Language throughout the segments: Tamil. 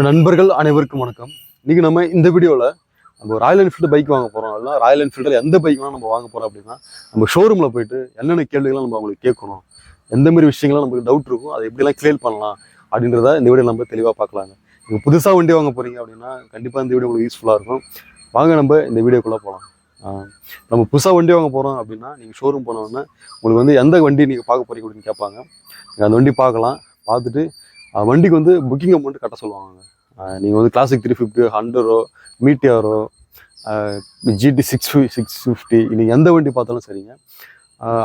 நண்பர்கள் அனைவருக்கும் வணக்கம். இன்றைக்கி நம்ம இந்த வீடியோவில் நம்ம ராயல் என்ஃபீல்டு பைக் வாங்க போகிறோம் இல்லை ராயல் என்ஃபீல்டில் எந்த பைக் வேணால் நம்ம வாங்க போகிறோம் அப்படின்னா நம்ம ஷோரூமில் போயிட்டு என்னென்ன கேள்விகள்லாம் நம்ம அவங்களுக்கு கேட்கணும் எந்த மாதிரி விஷயங்கள்லாம் நமக்கு டவுட் இருக்கும் அதை எப்படிலாம் கிளியர் பண்ணலாம் அப்படின்றத இந்த வீடியோ நம்ம தெளிவாக பார்க்கலாங்க. நீங்கள் புதுசாக வண்டி வாங்க போகிறீங்க அப்படின்னா கண்டிப்பாக இந்த வீடியோ உங்களுக்கு யூஸ்ஃபுல்லாக இருக்கும். வாங்க நம்ம இந்த வீடியோக்குள்ளே போகலாம் நம்ம புதுசாக வண்டி வாங்க போகிறோம் அப்படின்னா நீங்கள் ஷோரூம் போனோடனே உங்களுக்கு வந்து எந்த வண்டி நீங்கள் பார்க்க போகிறீங்க அப்படின்னு கேட்பாங்க. நீங்கள் அந்த வண்டி பார்க்கலாம். பார்த்துட்டு வண்டிக்கு வந்து புக்கிங் அமௌண்ட் கட்ட சொல்லுவாங்க. நீங்கள் வந்து கிளாசிக் த்ரீ ஃபிஃப்டி ஹண்ட்ரடோ மீட்டியாரோ ஜிடி சிக்ஸ் சிக்ஸ் ஃபிஃப்டி நீங்கள் எந்த வண்டி பார்த்தாலும் சரிங்க.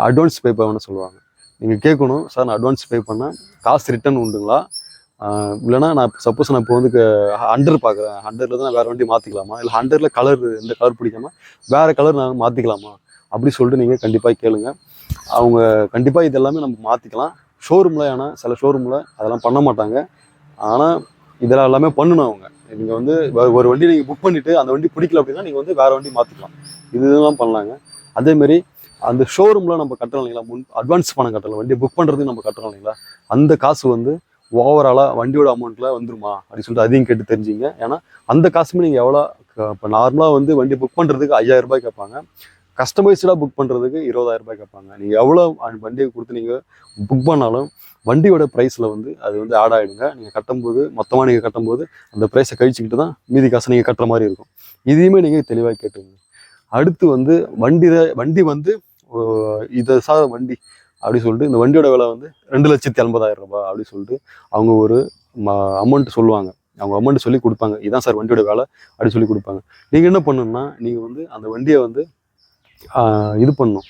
அட்வான்ஸ் பே பண்ண சொல்லுவாங்க. நீங்கள் கேட்கணும் சார் நான் அட்வான்ஸ் பே பண்ணால் காசு ரிட்டர்ன் உண்டுங்களா? இல்லைனா இல்லைன்னா நான் சப்போஸ் நான் இப்போ வந்து ஹண்ட்ரட் பார்க்குறேன். ஹண்ட்ரட்ல தான் வேறு வண்டி மாற்றிக்கலாமா இல்லை ஹண்ட்ரடில் கலர் எந்த கலர் பிடிக்காம வேறு கலர் நான் மாற்றிக்கலாமா அப்படி சொல்லிட்டு நீங்கள் கண்டிப்பாக கேளுங்க. அவங்க கண்டிப்பாக இது எல்லாமே நம்ம மாற்றிக்கலாம் ஷோரூமில் ஏன்னா சில ஷோரூமில் அதெல்லாம் பண்ண மாட்டாங்க. ஆனால் இதெல்லாம் எல்லாமே பண்ணணும் அவங்க. நீங்கள் வந்து ஒரு வண்டி நீங்கள் புக் பண்ணிவிட்டு அந்த வண்டி பிடிக்கல அப்படின்னா நீங்கள் வந்து வேறு வண்டி மாற்றிக்கலாம் இது இதெல்லாம் பண்ணலாங்க அதேமாரி அந்த ஷோரூமில் நம்ம கட்டணும் இல்லைங்களா? முன் அட்வான்ஸ் பணம் கட்டலாம். வண்டியை புக் பண்ணுறதுக்கு நம்ம கட்டணும் இல்லைங்களா? அந்த காசு வந்து ஓவராலாக வண்டியோட அமௌண்ட்டில் வந்துருமா? அப்படின்னு சொல்லிட்டு அதையும் கேட்டு தெரிஞ்சுங்க. ஏன்னா அந்த காசுமே நீங்கள் எவ்வளோ இப்போ நார்மலாக வந்து வண்டி புக் பண்ணுறதுக்கு ஐயாயிரம் ரூபாய் கேட்பாங்க. கஸ்டமைஸ்டாக புக் பண்ணுறதுக்கு இருபதாயிரம் ரூபாய் கேட்பாங்க நீங்கள் எவ்வளோ வண்டியை கொடுத்து நீங்கள் புக் பண்ணாலும் வண்டியோட ப்ரைஸில் வந்து அது வந்து ஆட் ஆகிடுங்க நீங்கள் கட்டும்போது மொத்தமாக நீங்கள் கட்டும்போது அந்த ப்ரைஸை கழிச்சுக்கிட்டு தான் மீதி காசை நீங்கள் கட்டுற மாதிரி இருக்கும். இதையுமே நீங்கள் தெளிவாக கேட்டுங்க அடுத்து வந்து வண்டி வண்டி வந்து இதை சார் வண்டி அப்படி சொல்லிட்டு இந்த வண்டியோட விலை வந்து ரெண்டு லட்சத்தி எண்பதாயிரம் ரூபாய் அப்படி சொல்லிட்டு அவங்க ஒரு அமௌண்ட் சொல்லுவாங்க. அவங்க அமௌண்ட் சொல்லி கொடுப்பாங்க. இதான் சார் வண்டியோட வேலை அப்படி சொல்லி கொடுப்பாங்க. நீங்கள் என்ன பண்ணணும்னா நீங்கள் வந்து அந்த வண்டியை வந்து இது பண்ணணும்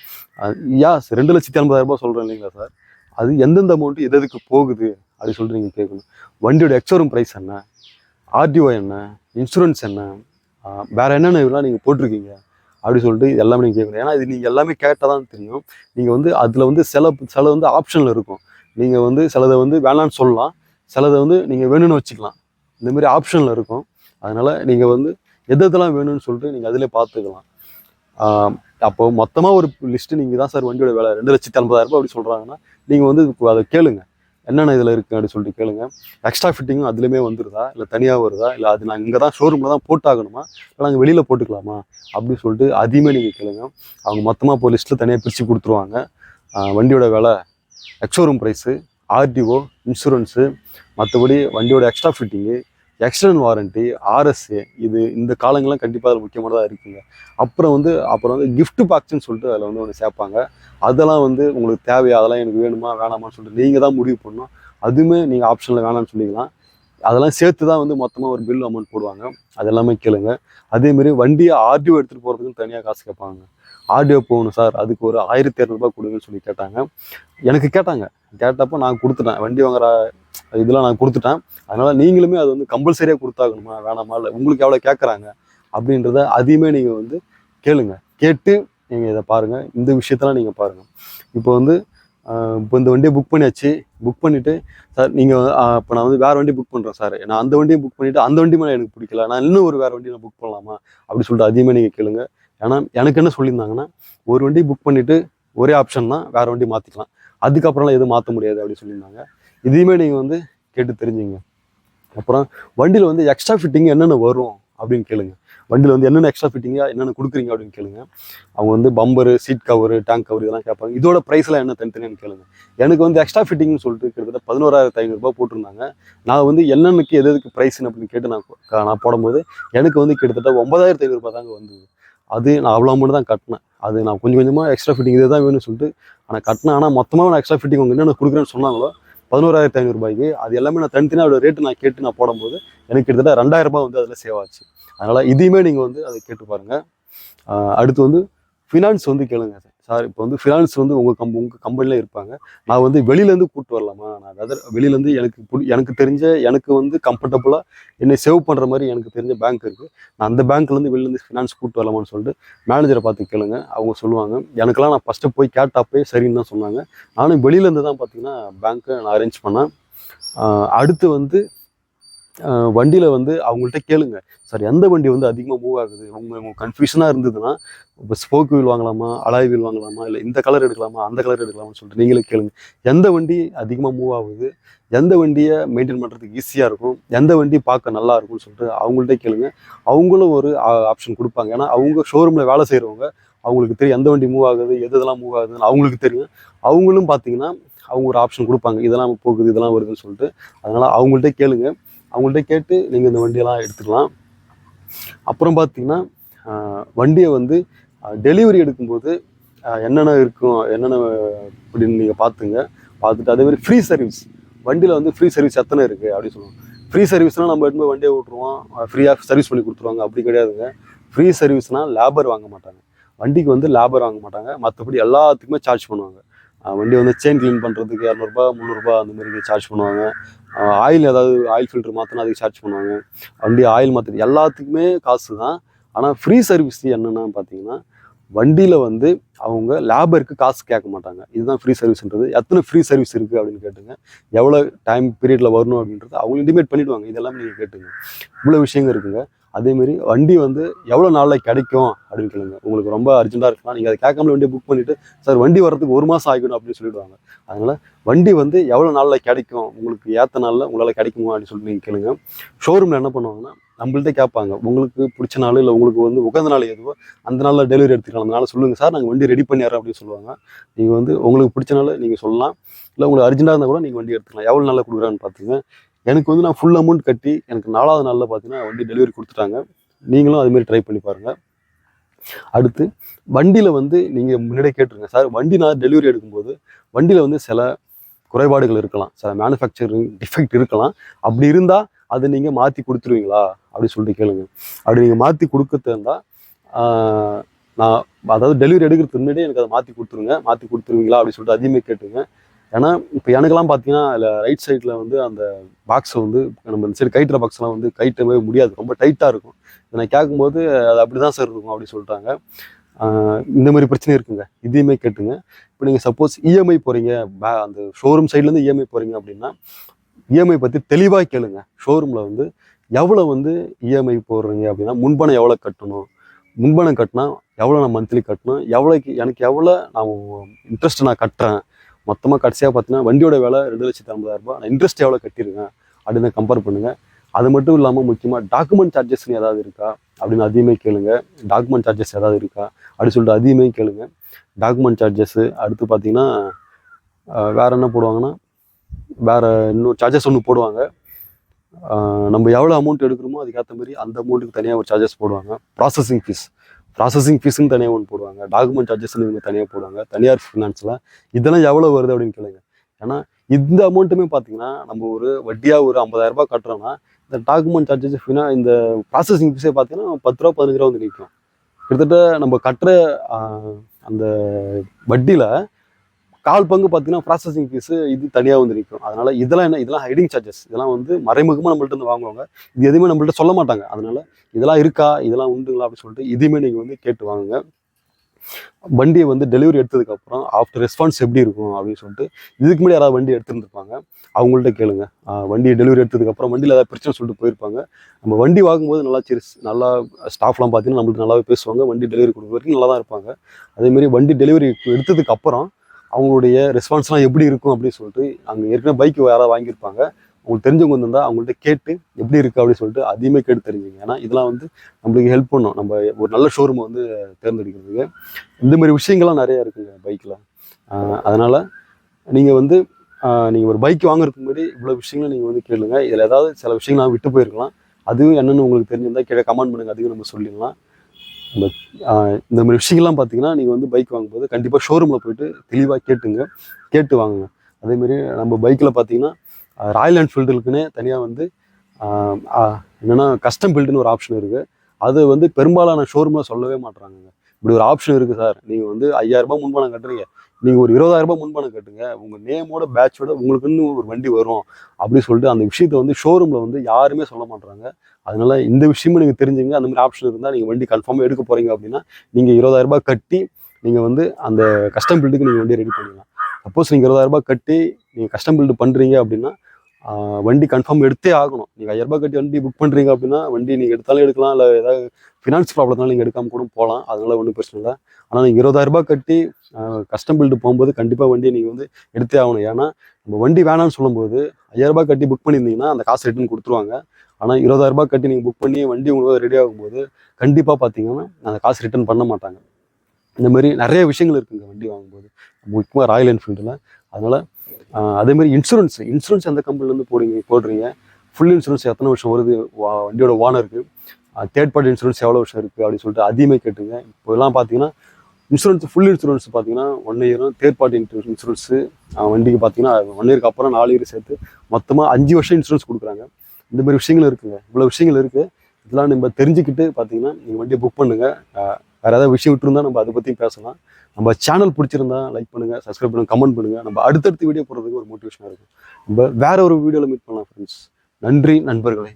யாஸ் யா சார் ரெண்டு லட்சத்தி ஐம்பதாயிரம் ரூபாய் சொல்கிறேன் இல்லைங்களா சார்? அது எந்தெந்த அமௌண்ட் எது எதுக்கு போகுது அப்படி சொல்லிட்டு நீங்கள் கேட்கணும். வண்டியோட எக்ஸோரூம் ப்ரைஸ் என்ன? ஆர்டிஓ என்ன? இன்சூரன்ஸ் என்ன? வேறு என்னென்ன இதெல்லாம் நீங்கள் போட்டிருக்கீங்க? அப்படி சொல்லிட்டு எல்லாமே நீங்கள் கேட்கணும். ஏன்னா இது நீங்கள் எல்லாமே கேட்டால் தான் தெரியும். நீங்கள் வந்து அதில் வந்து சில சில வந்து ஆப்ஷனில் இருக்கும். நீங்கள் வந்து சிலதை வந்து வேணான்னு சொல்லலாம். சிலதை வந்து நீங்கள் வேணும்னு வச்சுக்கலாம். இந்தமாரி ஆப்ஷனில் இருக்கும். அதனால் நீங்கள் வந்து எது எதெல்லாம் வேணும்னு சொல்லிட்டு நீங்கள் அதிலே பார்த்துக்கலாம். அப்போ மொத்தமாக ஒரு லிஸ்ட்டு நீங்கள் தான் சார் வண்டியோட வேலை. ரெண்டு லட்சத்தி ஐம்பதாயிரம் ரூபாய் அப்படி சொல்கிறாங்கன்னா நீங்கள் வந்து அதை கேளுங்க. என்னென்ன இதில் இருக்குது அப்படின்னு சொல்லிட்டு கேளுங்க. எக்ஸ்ட்ரா ஃபிட்டிங்கும் அதுலேயுமே வந்துருதா? இல்லை தனியாக வருதா? இல்லை அது நாங்கள் இங்கே தான் ஷோரூமில் தான் போட்டாகணுமா? இல்லை நாங்கள் வெளியில் போட்டுக்கலாமா? அப்படின்னு சொல்லிட்டு அதையுமே நீங்கள் கேளுங்க. அவங்க மொத்தமாக இப்போ லிஸ்ட்டில் தனியாக பிரித்து கொடுத்துருவாங்க. வண்டியோட விலை எக்ஸோரூம் ப்ரைஸு ஆர்டிஓ இன்சூரன்ஸு மற்றபடி வண்டியோட extra fitting external warranty RSA இது இந்த காலங்கள்லாம் கண்டிப்பாக அதில் முக்கியமானதாக இருக்குங்க. அப்புறம் வந்து அப்புறம் வந்து கிஃப்ட் பாக்ஸ்ன்னு சொல்லிட்டு அதில் வந்து ஒன்று சேர்ப்பாங்க. அதெல்லாம் வந்து உங்களுக்கு தேவையா? அதெல்லாம் எனக்கு வேணுமா? வேணாமான்னு சொல்லிட்டு நீங்கள் தான் முடிவு பண்ணணும். அதுவுமே நீங்கள் ஆப்ஷனில் வேணாம்னு சொல்லிக்கலாம். அதெல்லாம் சேர்த்து தான் வந்து மொத்தமாக ஒரு பில் அமௌண்ட் போடுவாங்க. அது எல்லாமே கேளுங்க அதேமாரி வண்டியை ஆர்டிஓ எடுத்துகிட்டு போகிறதுக்குன்னு தனியாக காசு கேட்பாங்க ஆடியோ போகணும் சார். அதுக்கு ஒரு ஆயிரத்தி இரநூறுபா கொடுங்கன்னு சொல்லி கேட்டாங்க. எனக்கு கேட்டாங்க. கேட்டப்போ நான் கொடுத்துட்டேன். வண்டி வாங்குற இதெல்லாம் நான் கொடுத்துட்டேன். அதனால் நீங்களுமே அது வந்து கம்பல்சரியாக கொடுத்தாகணுமா? வேணாமா? இல்லை உங்களுக்கு எவ்வளோ கேட்குறாங்க அப்படின்றத அதையுமே நீங்கள் வந்து கேளுங்க. கேட்டு நீங்கள் இதை பாருங்கள் இந்த விஷயத்தெல்லாம் நீங்கள் பாருங்கள் இப்போ வந்து இப்போ இந்த வண்டியை புக் பண்ணியாச்சு. புக் பண்ணிவிட்டு சார் நீங்கள் இப்போ நான் வந்து வேறு வண்டி புக் பண்ணுறேன் சார். நான் அந்த வண்டியை புக் பண்ணிவிட்டு அந்த வண்டி மேலே எனக்கு பிடிக்கல. நான் இன்னும் ஒரு வேறு வண்டி நான் புக் பண்ணலாமா? அப்படி சொல்லிட்டு அதையுமே நீங்கள் கேளுங்கள் ஏன்னா எனக்கு என்ன சொல்லியிருந்தாங்கன்னா ஒரு வண்டி புக் பண்ணிவிட்டு ஒரே ஆப்ஷன் தான் வேறு வண்டி மாற்றிக்கலாம் அதுக்கப்புறம்லாம் எதுவும் மாற்ற முடியாது அப்படின்னு சொல்லியிருந்தாங்க. இதையுமே நீங்கள் வந்து கேட்டு தெரிஞ்சுங்க. அப்புறம் வண்டியில் வந்து எக்ஸ்ட்ரா ஃபிட்டிங் என்னென்ன வரும் அப்படின்னு கேளுங்க. வண்டியில் வந்து என்னென்ன எக்ஸ்ட்ரா ஃபிட்டிங்காக என்னென்ன கொடுக்குறீங்க அப்படின்னு கேளுங்க. அவங்க வந்து bumper seat cover tank cover இதெல்லாம் கேட்பாங்க. இதோட ப்ரைஸ்லாம் என்ன தனித்தனியான்னு கேளுங்க. எனக்கு வந்து எக்ஸ்ட்ரா ஃபிட்டிங்னு சொல்லிட்டு கிட்டத்தட்ட பதினோராயிரத்து ஐநூறுரூபா போட்டிருந்தாங்க. நான் வந்து என்னென்னக்கு எது எதுக்கு ப்ரைஸ்னு அப்படின்னு கேட்டு நான் நான் போடும்போது எனக்கு வந்து கிட்டத்தட்ட ஒன்பதாயிரத்து ஐநூறுரூபா தாங்க வந்தது. அது நான் அவ்வளோ அமௌண்ட் தான் கட்டினேன். அது நான் கொஞ்சம் கொஞ்சமாக எக்ஸ்ட்ரா ஃபிட்டிங் இதே தான் வேணும்னு சொல்லிட்டு ஆனால் கட்டினேன். ஆனால் மொத்தமாக நான் எக்ஸ்ட்ரா ஃபிட்டிங் உங்கள் என்னென்ன கொடுக்குறேன்னு சொன்னாங்களோ பதினோராயிரத்தி ஐநூறுபாய்க்கு அது எல்லாமே நான் தனித்தனியாக அதோட ரேட்டு நான் கேட்டு நான் போடும்போது எனக்கு கிட்டத்தட்ட ரெண்டாயிரரூபா வந்து அதில் சேவ் ஆச்சு. அதனால் இதையுமே நீங்கள் வந்து அதை கேட்டு பாருங்கள் அடுத்து வந்து ஃபினான்ஸ் வந்து கேளுங்க. சார் இப்போ வந்து ஃபினான்ஸ் வந்து உங்கள் கம் உங்கள் கம்பெனியில் இருப்பாங்க. நான் வந்து வெளியிலேருந்து கூப்பிட்டு வரலாமா? நான் வெதர் வெளியிலேருந்து எனக்கு பிடி எனக்கு தெரிஞ்ச எனக்கு வந்து கம்ஃபர்டபுளாக என்னை சேவ் பண்ணுற மாதிரி எனக்கு தெரிஞ்ச பேங்க் இருக்குது நான் அந்த பேங்க்லேருந்து வெளியிலேருந்து ஃபினான்ஸ் கூப்பிட்டு வரலாமான்னு சொல்லிட்டு மேனேஜரை பார்த்து கேளுங்க. அவங்க சொல்லுவாங்க. எனக்கெல்லாம் நான் ஃபஸ்ட்டு போய் கேட்டாப்பே சரின்னு தான் சொன்னாங்க. நானும் வெளியிலேருந்து தான் பார்த்தீங்கன்னா பேங்க்கை நான் அரேஞ்ச் பண்ணேன். அடுத்து வந்து வண்டியில் வந்து அவங்கள்ட்ட கேளுங்க. சார் எந்த வண்டி வந்து அதிகமாக மூவ் ஆகுது? உங்க கன்ஃபியூஷனாக இருந்ததுன்னா இப்போ ஸ்போக் வீல் வாங்கலாமா அலாய் வீல் வாங்கலாமா இல்லை இந்த கலர் எடுக்கலாமா அந்த கலர் எடுக்கலாமான்னு சொல்லிட்டு நீங்களே கேளுங்க. எந்த வண்டி அதிகமாக மூவ் ஆகுது? எந்த வண்டியை மெயின்டைன் பண்ணுறதுக்கு ஈஸியாக இருக்கும்? எந்த வண்டி பார்க்க நல்லா இருக்கும்னு சொல்லிட்டு அவங்கள்ட்ட கேளுங்க. அவங்களும் ஒரு ஆப்ஷன் கொடுப்பாங்க. ஏன்னா அவங்க ஷோரூமில் வேலை செய்கிறவங்க அவங்களுக்கு தெரியும் எந்த வண்டி மூவ் ஆகுது எது இதெல்லாம் மூவ் ஆகுதுன்னு அவங்களுக்கு தெரியும். அவங்களும் பார்த்தீங்கன்னா அவங்க ஒரு ஆப்ஷன் கொடுப்பாங்க. இதெல்லாம் போகுது இதெல்லாம் வருதுன்னு சொல்லிட்டு. அதனால் அவங்கள்ட்ட கேளுங்க. அவங்கள்ட்ட கேட்டு நீங்கள் இந்த வண்டியெல்லாம் எடுத்துக்கலாம். அப்புறம் பார்த்தீங்கன்னா வண்டியை வந்து டெலிவரி எடுக்கும்போது என்னென்ன இருக்கும் என்னென்ன அப்படின்னு நீங்கள் பார்த்துங்க பார்த்துட்டு அதே மாதிரி ஃப்ரீ சர்வீஸ் வண்டியில் வந்து ஃப்ரீ சர்வீஸ் எத்தனை இருக்குது அப்படின்னு சொல்லுவோம். ஃப்ரீ சர்வீஸ்னால் நம்ம எடுத்து வண்டியை விட்ருவோம் ஃப்ரீயாக சர்வீஸ் பண்ணி கொடுத்துருவாங்க. அப்படி கிடையாதுங்க. ஃப்ரீ சர்வீஸ்னால் லேபர் வாங்க மாட்டாங்க. வண்டிக்கு வந்து லேபர் வாங்க மாட்டாங்க. மற்றபடி எல்லாத்துக்குமே சார்ஜ் பண்ணுவாங்க. வண்டி வந்து செயின் க்ளீன் பண்ணுறதுக்கு இரநூறுபா முந்நூறுபா அந்த மாதிரி சார்ஜ் பண்ணுவாங்க. ஆயில் ஏதாவது ஆயில் ஃபில்டர் மாற்றினா அதுக்கு சார்ஜ் பண்ணுவாங்க. வண்டி ஆயில் மாற்றுறது எல்லாத்துக்குமே காசு தான் ஆனால் ஃப்ரீ சர்வீஸ் என்னென்னா பார்த்தீங்கன்னா வண்டியில் வந்து அவங்க லேபருக்கு காசு கேட்க மாட்டாங்க. இதுதான் ஃப்ரீ சர்வீஸ்ன்றது எத்தனை ஃப்ரீ சர்வீஸ் இருக்குது அப்படின்னு கேட்டுங்க. எவ்வளோ டைம் பீரியடில் வரணும் அப்படின்றது அவங்க இன்டிமேட் பண்ணிவிடுவாங்க இதெல்லாமே நீங்கள் கேட்டுங்க. இவ்வளோ விஷயங்கள் இருக்குங்க. அதேமாரி வண்டி வந்து எவ்வளோ நாளில் கிடைக்கும் அப்படின்னு கேளுங்க உங்களுக்கு ரொம்ப அர்ஜென்ட்டாக இருக்கலாம் நீங்கள் அதை கேட்காமல வண்டியை புக் பண்ணிவிட்டு சார் வண்டி வரதுக்கு ஒரு மாதம் ஆகிக்கணும் அப்படின்னு சொல்லிடுவாங்க. அதனால் வண்டி வந்து எவ்வளோ நாளில் கிடைக்கும் உங்களுக்கு ஏற்ற நாளில் உங்களால் கிடைக்குமா அப்படின்னு சொல்லி நீங்கள் கேளுங்க. ஷோரூமில் என்ன பண்ணுவாங்கன்னா நம்மள்ட்ட கேட்பாங்க உங்களுக்கு பிடிச்ச நாள் இல்லை உங்களுக்கு வந்து உகந்த நாள் எதுவோ அந்த நாளில் டெலிவரி எடுத்துக்கலாம். அந்த நாள் சொல்லுங்கள் சார் நாங்கள் வண்டி ரெடி பண்ணிடுறோம் அப்படின்னு சொல்லுவாங்க. நீங்கள் வந்து உங்களுக்கு பிடிச்ச நாள் நீங்கள் சொல்லலாம். இல்லை உங்களுக்கு அர்ஜென்ட்டாக இருந்தால் கூட நீங்கள் வண்டி எடுத்துக்கலாம். எவ்வளோ நாளில் கொடுக்குறான்னு பார்த்துங்க எனக்கு வந்து நான் ஃபுல் அமௌண்ட் கட்டி எனக்கு நாலாவது நாளில் பார்த்தீங்கன்னா வண்டி டெலிவரி கொடுத்துட்டாங்க. நீங்களும் அதுமாரி ட்ரை பண்ணி பாருங்கள் அடுத்து வண்டியில் வந்து நீங்கள் முன்னாடியே கேட்டுருங்க. சார் வண்டி நான் டெலிவரி எடுக்கும்போது வண்டியில் வந்து சில குறைபாடுகள் இருக்கலாம். சில மேனுஃபேக்சரிங் டிஃபெக்ட் இருக்கலாம். அப்படி இருந்தால் அதை நீங்கள் மாற்றி கொடுத்துருவீங்களா? அப்படின்னு சொல்லிட்டு கேளுங்க. அப்படி நீங்கள் மாற்றி கொடுக்கறது இருந்தால் நான் அதாவது டெலிவரி எடுக்கிறதுக்கு முன்னாடியே எனக்கு அதை மாற்றி கொடுத்துருங்க. மாற்றி கொடுத்துருவீங்களா? அப்படின்னு சொல்லிட்டு அதையுமே கேட்டுங்க. ஏன்னா இப்போ எனக்கெல்லாம் பார்த்தீங்கன்னா அதில் ரைட் சைடில் வந்து அந்த பாக்ஸை வந்து நம்ம இந்த சைடு கைட்டுற பாக்ஸ்லாம் வந்து கைட்டவே முடியாது. ரொம்ப டைட்டாக இருக்கும். இதை நான் கேட்கும்போது அது அப்படி தான் சார் இருக்கும் அப்படின்னு சொல்லிட்டாங்க இந்த மாதிரி பிரச்சனை இருக்குங்க. இதையுமே கேட்டுங்க. இப்போ நீங்கள் சப்போஸ் இஎம்ஐ போகிறீங்க பே அந்த ஷோரூம் சைட்லேருந்து இஎம்ஐ போகிறீங்க அப்படின்னா இஎம்ஐ பற்றி தெளிவாக கேளுங்க. ஷோரூமில் வந்து எவ்வளோ வந்து இஎம்ஐ போடுறீங்க அப்படின்னா முன்பணம் எவ்வளோ கட்டணும்? முன்பணம் கட்டினா எவ்வளோ நான் மந்த்லி கட்டணும்? எவ்வளோக்கு எனக்கு எவ்வளோ நான் இன்ட்ரெஸ்ட் நான் கட்டுறேன்? மொத்தமாக கடைசியாக பார்த்தீங்கன்னா வண்டியோட விலை ரெண்டு லட்சத்தி ஐம்பதாயிரம் ரூபாய். நான் இன்ட்ரெஸ்ட் எவ்வளோ கட்டியிருக்கேன் அப்படின்னு கம்பேர் பண்ணுங்கள் அது மட்டும் இல்லாமல் முக்கியமாக டாக்குமெண்ட் சார்ஜஸ்னு ஏதாவது இருக்கா அப்படின்னு அதிகமே கேளுங்க. டாக்குமெண்ட் சார்ஜஸ் ஏதாவது இருக்கா அப்படின்னு சொல்லிட்டு அதிகமே கேளுங்க. டாக்குமெண்ட் சார்ஜஸ்ஸு அடுத்து பார்த்தீங்கன்னா வேறு என்ன போடுவாங்கன்னா வேற இன்னொரு சார்ஜஸ் ஒன்று போடுவாங்க. நம்ம எவ்வளோ அமௌண்ட் எடுக்கிறோமோ அதுக்கேற்ற மாதிரி அந்த அமௌண்ட்டுக்கு தனியாக ஒரு சார்ஜஸ் போடுவாங்க. ப்ராசஸிங் ஃபீஸ் ப்ராசஸிங் ஃபீஸுன்னு தனியாக ஒன்று போடுவாங்க. டாக்குமெண்ட் சார்ஜஸ்னு இவங்க தனியாக போடுவாங்க. தனியார் ஃபினான்ஸில் இதெல்லாம் எவ்வளோ வருது அப்படின்னு கேளுங்க. ஏன்னா இந்த அமௌண்ட்டுமே பார்த்தீங்கன்னா நம்ம ஒரு வட்டியாக ஒரு ஐம்பதாயிரரூபா கட்டுறோம்னா இந்த டாக்குமெண்ட் சார்ஜஸ் ஃபினா இந்த ப்ராசஸிங் ஃபீஸே பார்த்தீங்கன்னா பத்து ரூபா பதினஞ்சு ரூபா வந்து நிற்கும் கிட்டத்தட்ட நம்ம கட்டுற அந்த வட்டியில் கால் பங்கு பார்த்தீங்கன்னா ப்ராசஸிங் ஃபீஸு இது தனியாக வந்து நிற்கும் அதனால் இதெல்லாம் என்ன இதெல்லாம் ஹைடிங் சார்ஜஸ் இதெல்லாம் வந்து மறைமுகமாக நம்மள்ட்ட இருந்து வாங்குவாங்க இது எதுவுமே நம்மள்ட்ட சொல்ல மாட்டாங்க. அதனால் இதெல்லாம் இருக்கா இதெல்லாம் உண்டுங்களா அப்படின்னு சொல்லிட்டு இதுவுமே நீங்கள் வந்து கேட்டு வாங்குங்க. வண்டியை வந்து டெலிவரி எடுத்ததுக்கப்புறம் ஆஃப்டர் ரெஸ்பான்ஸ் எப்படி இருக்கும் அப்படின்னு சொல்லிட்டு இதுக்கு முன்னாடி யாராவது வண்டி எடுத்துருந்துருப்பாங்க அவங்கள்ட்ட கேளுங்க. வண்டி வண்டியை டெலிவரி எடுத்ததுக்கப்புறம் வண்டியில் ஏதாவது பிரச்சனை சொல்லிட்டு போயிருப்பாங்க. நம்ம வண்டி வாங்கும்போது நல்லா சரி நல்லா ஸ்டாஃப்லாம் பார்த்தீங்கன்னா நம்மளுக்கு நல்லாவே பேசுவாங்க. வண்டி டெலிவரி கொடுக்குற வரைக்கும் நல்லா தான் இருப்பாங்க அதேமாரி வண்டி டெலிவரி எடுத்ததுக்கப்புறம் அவங்களுடைய ரெஸ்பான்ஸ்லாம் எப்படி இருக்கும் அப்படின்னு சொல்லிட்டு அங்கே ஏற்கனவே பைக் யாராவது வாங்கியிருப்பாங்க. உங்களுக்கு தெரிஞ்சவங்க வந்திருந்தால் அவங்கள்ட்ட கேட்டு எப்படி இருக்கு அப்படின்னு சொல்லிட்டு அதையுமே கேட்டு தெரிஞ்சுங்க. ஏன்னா இதெல்லாம் வந்து நம்மளுக்கு ஹெல்ப் பண்ணும். நம்ம ஒரு நல்ல ஷோரூமை வந்து தேர்ந்தெடுக்கிறதுக்கு. இந்த மாதிரி விஷயங்கள்லாம் நிறையா இருக்குங்க பைக்கில் அதனால் நீங்கள் வந்து நீங்கள் ஒரு பைக் வாங்குறதுக்கு முன்னாடி இவ்வளோ விஷயங்களை நீங்கள் வந்து கேளுங்க. இதில் ஏதாவது சில விஷயங்கள் நான் விட்டு போயிருக்கலாம். அதுவும் என்னென்னு உங்களுக்கு தெரிஞ்சிருந்தால் கீழே கமெண்ட் பண்ணுங்கள் அதுவும் நம்ம சொல்லிடலாம். இந்த இந்த மாதிரி விஷயங்கள்லாம் பார்த்தீங்கன்னா நீங்கள் வந்து பைக் வாங்கும்போது கண்டிப்பாக ஷோரூமில் போயிட்டு தெளிவாக கேட்டுங்க. கேட்டு வாங்குங்க. அதேமாரி நம்ம பைக்கில் பார்த்தீங்கன்னா ராயல் என்ஃபீல்டுக்குன்னே தனியாக வந்து என்னென்னா கஸ்டம் பில்டுன்னு ஒரு ஆப்ஷன் இருக்குது அது வந்து பெரும்பாலான ஷோரூமில் சொல்லவே மாட்டுறாங்க இப்படி ஒரு ஆப்ஷன் இருக்குது சார். நீங்கள் வந்து ஐயாயிரம் ரூபாய் முன்பணம் கட்டுறீங்க. நீங்கள் ஒரு இருபதாயிரம் ரூபாய் முன்பணம் கட்டுங்க உங்கள் நேமோட பேட்சோட உங்களுக்குன்னு ஒரு வண்டி வரும் அப்படின்னு சொல்லிட்டு அந்த விஷயத்த வந்து ஷோரூமில் வந்து யாருமே சொல்ல மாட்றாங்க. அதனால இந்த விஷயமும் நீங்கள் தெரிஞ்சுங்க. அந்த மாதிரி ஆப்ஷன் இருந்தால் நீங்கள் வண்டி கன்ஃபார்மாக எடுக்க போகிறீங்க அப்படின்னா நீங்கள் இருபதாயிரம் ரூபாய் கட்டி நீங்கள் வந்து அந்த கஸ்டம் பில்டுக்கு நீங்கள் வண்டியை ரெடி பண்ணிடலாம். சப்போஸ் நீங்கள் இருபதாயிரம் ரூபாய் கட்டி நீங்கள் கஸ்டம் பில்டு பண்ணுறீங்க அப்படின்னா வண்டி கன்ஃபார்ம் எடுத்தே ஆகணும். நீங்கள் ஐயாயிரம் ரூபாய் கட்டி வண்டி புக் பண்ணுறீங்க அப்படின்னா வண்டி நீங்கள் எடுத்தாலும் எடுக்கலாம் இல்லை ஏதாவது ஃபினான்ஸ் ப்ராப்ளம்னால நீங்கள் எடுக்காமல் கூட போகலாம். அதனால ஒன்றும் பிரச்சனை இல்லை. ஆனால் நீங்கள் இருபதாயிரம் ரூபாய் கட்டி கஸ்டம் பில்டு போகும்போது கண்டிப்பாக வண்டியை நீங்கள் வந்து எடுத்தே ஆகணும். ஏன்னா நம்ம வண்டி வேணாம்னு சொல்லும்போது ஐயாயிரம் ரூபாய் கட்டி புக் பண்ணியிருந்தீங்கன்னா அந்த காசு ரிட்டர்ன் கொடுத்துருவாங்க. ஆனால் இருபதாயிரம் ரூபாய் கட்டி நீங்கள் புக் பண்ணி வண்டி உங்களுக்கு ரெடி ஆகும்போது கண்டிப்பாக பார்த்தீங்கன்னா அந்த காசு ரிட்டர்ன் பண்ண மாட்டாங்க. இந்த மாதிரி நிறைய விஷயங்கள் இருக்குங்க வண்டி வாங்கும்போது. முக்கியமாக ராயல் என்ஃபீல்டில். அதனால் அதேமாதிரி இன்சூரன்ஸ் இன்சூரன்ஸ் எந்த கம்பெனிலேருந்து போடுறீங்க போடுறீங்க? ஃபுல் இன்சூரன்ஸ் எத்தனை வருஷம் வருது? வா- வண்டியோட ஓனருக்கு தேர்ட் பார்ட்டி இன்சூரன்ஸ் எவ்வளோ வருஷம் இருக்குது அப்படின்னு சொல்லிட்டு அதிகமாக கேட்டுங்க. இப்போலாம் பார்த்தீங்கன்னா இன்சூரன்ஸ் ஃபுல் இன்சூரன்ஸ் பார்த்தீங்கன்னா ஒன் இயரும் தேர்ட் பார்ட்டி இன்சூரன்ஸு வண்டிக்கு பார்த்தீங்கன்னா ஒன் இயருக்கு அப்புறம் நாலு இயர் சேர்த்து மொத்தமாக அஞ்சு வருஷம் இன்சூரன்ஸ் கொடுக்குறாங்க. இந்த மாதிரி விஷயங்கள் இருக்குங்க. இவ்வளோ விஷயங்கள் இருக்குது இதெல்லாம் நம்ம தெரிஞ்சுக்கிட்டு பார்த்தீங்கன்னா நீங்கள் வண்டியை புக் பண்ணுங்கள் வேறு ஏதாவது விஷயம் விட்டுருந்தா நம்ம அதை பற்றியும் பேசலாம். நம்ம சேனல் பிடிச்சிருந்தா லைக் பண்ணுங்கள் சப்ஸ்கிரைப் பண்ணுங்கள் கமெண்ட் பண்ணுங்கள் நம்ம அடுத்தடுத்த வீடியோ போடுறதுக்கு ஒரு மோட்டிவேஷனாக இருக்கும். நம்ம வேற ஒரு வீடியோவில் மீட் பண்ணலாம் ஃப்ரெண்ட்ஸ் நன்றி நண்பர்களே.